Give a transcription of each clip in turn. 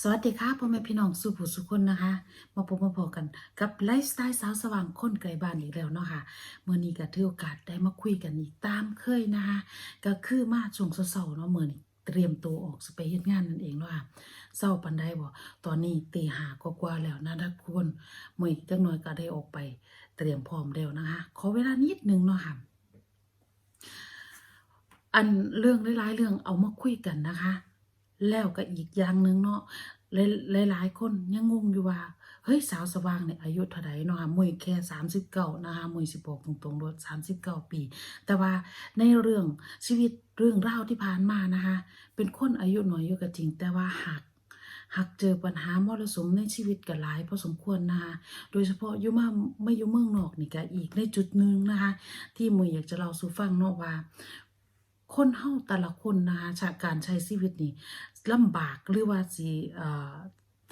สวัสดีค่ะพ่อแม่พี่น้องสุผู้สุคนนะคะ มาพบมาพอกันกับไลฟ์สไตล์สาวสว่างคนไกลบ้านอีกแล้วเนาะค่ะเมื่อนี้ก็ถือโอกาสได้มาคุยกันอีกตามเคยนะคะ ก็คือมาช่วงเศร้าเนาะเมื่อนี้เตรียมตัวออกสไปเฮ็ดงานนั่นเองเนาะค่ะเศร้าปันได้บ่ตอนนี้ตีหากว่าแล้วนะทุกคนเมื่อจักหน่อยก็ได้ออกไป เตรียมพร้อมแล้วนะคะ ขอเวลานิดนึงเนาะค่ะอันเรื่องหลายๆเรื่องเอามาคุยกันนะคะ แล้วก็อีกอย่างหนึ่งเนาะหลายหลายคนยังงงอยู่ว่า เฮ้ยสาวสว่างเนี่ยอายุเท่าไหร่เนาะคะมวยแค่สามสิบเก้านะคะมวยสิบบอกตรงๆรถสามสิบเก้าปี แต่ว่าในเรื่องชีวิตเรื่องราวที่ผ่านมานะคะเป็นคนอายุน้อยอยู่ก็จริง แต่ว่าหักหักเจอปัญหามรสุมในชีวิตกันหลายพอสมควรนะคะโดยเฉพาะยู่มาไม่ยู่เมืองนอกนี่ก็อีกในจุดหนึ่งนะคะที่มวยอยากจะเล่าสู่ฟังเนาะว่า คนเฮาแต่ละคนนะคะจากการใช้ชีวิตนี่ลำบากหรือว่าสิเอ่อ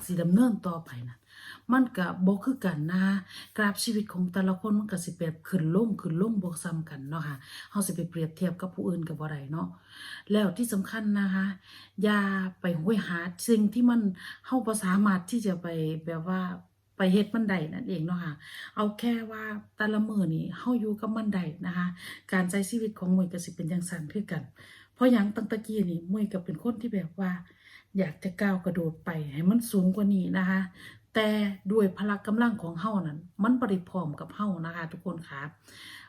สิดำเนินต่อไปนะมันก็บ่คือกันนะคะกราฟชีวิตของแต่ละคนมันก็สิแบบขึ้นลงขึ้นลงบ่ซ้ำกันเนาะค่ะเฮาสิไปเปรียบเทียบกับผู้อื่นก็บ่ได้เนาะแล้วที่สำคัญนะคะอย่าไปห้วยหาสิ่งที่มันเฮาบ่สามารถที่จะไปแบบว่า ไปเฮ็ดมันได้นั่นเองเนาะค่ะ เอาแค่ว่าแต่ละมือนี่เฮาอยู่กับมันได้นะคะ การใช้ชีวิตของมวยก็สิเป็นจังซั่นคือกัน เพราะหยังตั้งตะกี้นี่มวยก็เป็นคนที่แบบว่า อยากจะก้าวกระโดดไปให้มันสูงกว่านี้นะคะ แต่ด้วยพละกำลังของเฮานั้น มันบ่ได้พร้อมกับเฮานะคะ ทุกคนค่ะ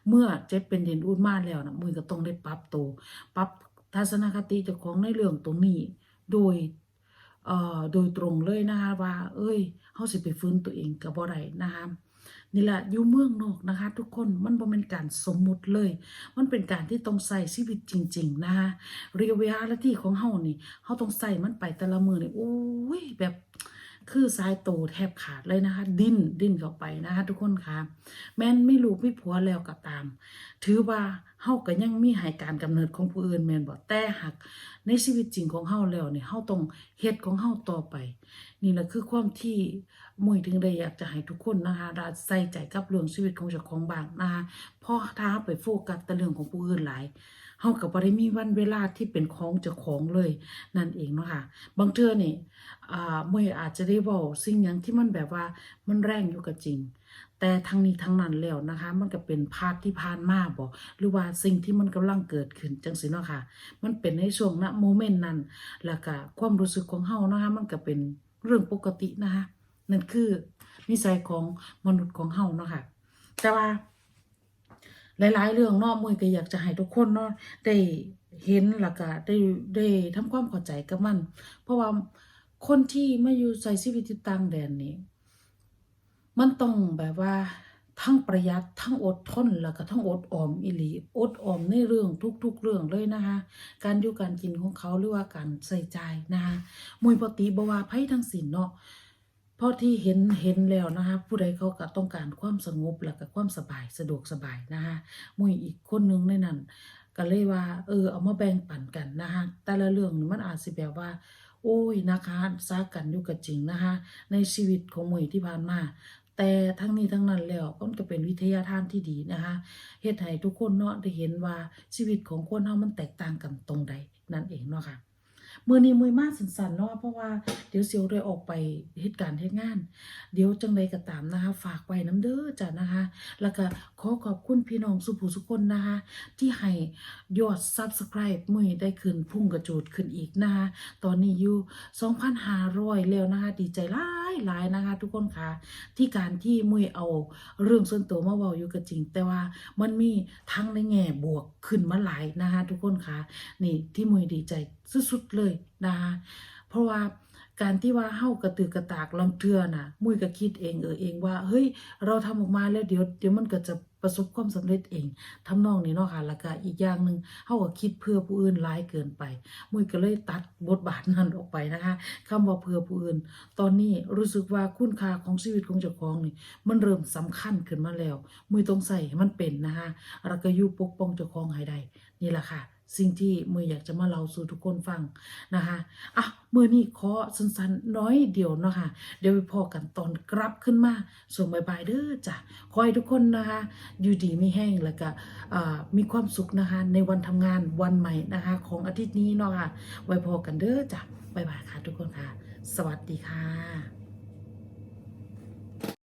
เมื่อเจ็บเป็นเย็นอุ่นมาแล้วนะมวยก็ต้องได้ปรับตัวปรับทัศนคติจ้าของในเรื่องตรงนี้ โดย เอ่อโดยตรงเลยนะคะว่า เอ้ยเฮาสิไปฟื้นตัวเองก็บ่ได้นะคะนี่แหละอยู่เมืองนอกนะคะ ทุกคนมันบ่เป็นการสมมุติเลย มันเป็นการที่ต้องใส่ชีวิตจริง ๆ นะคะเรียลเวลาที่ของเฮานี่เฮาต้องใส่มันไปแต่ละมือนี่โอ้ยแบบคือสายโตแทบขาดเลยนะคะ ดิ้นดิ้นเข้าไปนะคะ ทุกคนคะแม้นไม่ลูกไม่ผัวแล้วก็ตาม ถือว่า เฮาก็ยังมีหายการกำเนิดของผู้อื่นแม่นบ่แต่หักในชีวิตจริงของเฮาแล้วเนี่ยเฮาต้องเฮ็ดของเฮาต่อไป นี่แหละคือความที่มวยถึงได้อยากจะให้ทุกคนนะคะได้ใส่ใจกับเรื่องชีวิตของเจ้าของบ้างนะคะเพราะถ้าไปโฟกัสแต่เรื่องของผู้อื่นหลายเฮาก็บ่ได้มีวันเวลาที่เป็นของเจ้าของเลย นั่นเองเนาะค่ะบางเทื่อนี่อ่ามวยอาจจะได้เว้าสิ่งหยังที่มันแบบว่ามันแรงอยู่ก็จริง แต่ทั้งนี้ทั้งนั้นแล้วนะคะ มันก็เป็นภาพที่ผ่านมาบ่หรือว่าสิ่งที่มันกำลังเกิดขึ้นจังซี่เนาะค่ะ มันเป็นในช่วงณโมเมนต์นั้นแล้วก็ความรู้สึกของเฮานะคะมันก็เป็นเรื่องปกตินะคะนั่นคือนิสัยของมนุษย์ของเฮาเนาะค่ะ แต่ว่า หลาย ๆ เรื่องเนาะมวยก็อยากจะให้ทุกคนเนาะได้เห็นแล้วก็ได้ได้ทำความเข้าใจกับมัน เพราะว่าคนที่มาอยู่ใช้ชีวิตที่ต่างแดนนี่ มันต้องแบบว่า ทั้งประหยัดทั้งอดทนแล้วก็ทั้งอดออมอีหลีอดออมในเรื่องทุก ๆ เรื่องเลยนะคะการอยู่การกินของเขาหรือว่าการใส่ใจนะคะมวยปกติบวาไผทั้งสินเนาะเพราะที่เห็นเห็นแล้วนะคะผู้ใดเขาก็ต้องการความสงบแล้วก็ความสบายสะดวกสบายนะคะมุยอีกคนนึงในนั้นก็เลยว่า เออเอามาแบ่งปันกันนะคะแต่ละเรื่องมันอาจสิแบบว่า โอ้ยนะคะซากันอยู่กับจริงนะคะในชีวิตของมุยที่ผ่านมา แต่ทั้งนี้ทั้งนั้นแล้วมันก็เป็นวิทยาทานที่ดีนะคะเฮ็ดให้ทุกคนเนาะได้เห็นว่าชีวิตของคนเฮามันแตกต่างกันตรงใดนั่นเองเนาะค่ะ มือนี้มือมากสันๆเนาะเพราะว่าเดี๋ยวเซียวด้ออกไปเหตุการณ์เหตุงาน เดี๋ยวจังใดก็ตามนะคะ ฝากไว้น้ำเด้อจ้ะนะคะ แล้วก็ขอขอบคุณพี่น้องสุภูสุคนนะคะ ที่ให้ยอด Subscribe มือได้ขึ้นพุ่งกระโจดขึ้นอีกนะคะตอนนี้อยู่2,500แล้วนะคะดีใจหลายหลายนะคะ ทุกคนค่ะที่การที่มุยเอาเรื่องส่วนตัวมาเว้าอยู่ก็จริง แต่ว่ามันมีทั้งในแง่บวกขึ้นมาหลายนะคะ ทุกคนค่ะนี่ที่มุยดีใจสุดๆเลยนะคะเพราะว่าการที่ว่าเฮากระตือกระตากลังเทือน่ะ มุยก็คิดเองเออเองว่า เฮ้ย เราทำออกมาแล้วเดี๋ยวเดี๋ยวมันก็จะประสบความสำเร็จเองทำนองนี้เนาะค่ะแล้วก็อีกอย่างหนึ่งเฮาก็คิดเพื่อผู้อื่นร้ายเกินไป มุยก็เลยตัดบทบาทนั้นออกไปนะคะคำว่าเพื่อผู้อื่น ตอนนี้รู้สึกว่าคุณค่าของชีวิตของเจ้าของนี่มันเริ่มสำคัญขึ้นมาแล้ว มุยต้องใส่ให้มันเป็นนะคะแล้วก็อยู่ปกป้องเจ้าของให้ได้นี่แหละค่ะ สิ่งที่มืออยากจะมาเล่าสู่ทุกคนฟังนะคะอะมือนี้ขอสั้นๆน้อยเดียวเนาะค่ะเดี๋ยวไปพอกันตอนกลับขึ้นมาส่งบายบายเด้อจ้ะขอให้ทุกคนนะคะ อยู่ดีไม่แห้งแล้วก็มีความสุขนะคะ ในวันทำงานวันใหม่นะคะ ของอาทิตย์นี้เนาะค่ะไว้พอกันเด้อจ้ะบายบายค่ะทุกคนค่ะ สวัสดีค่ะ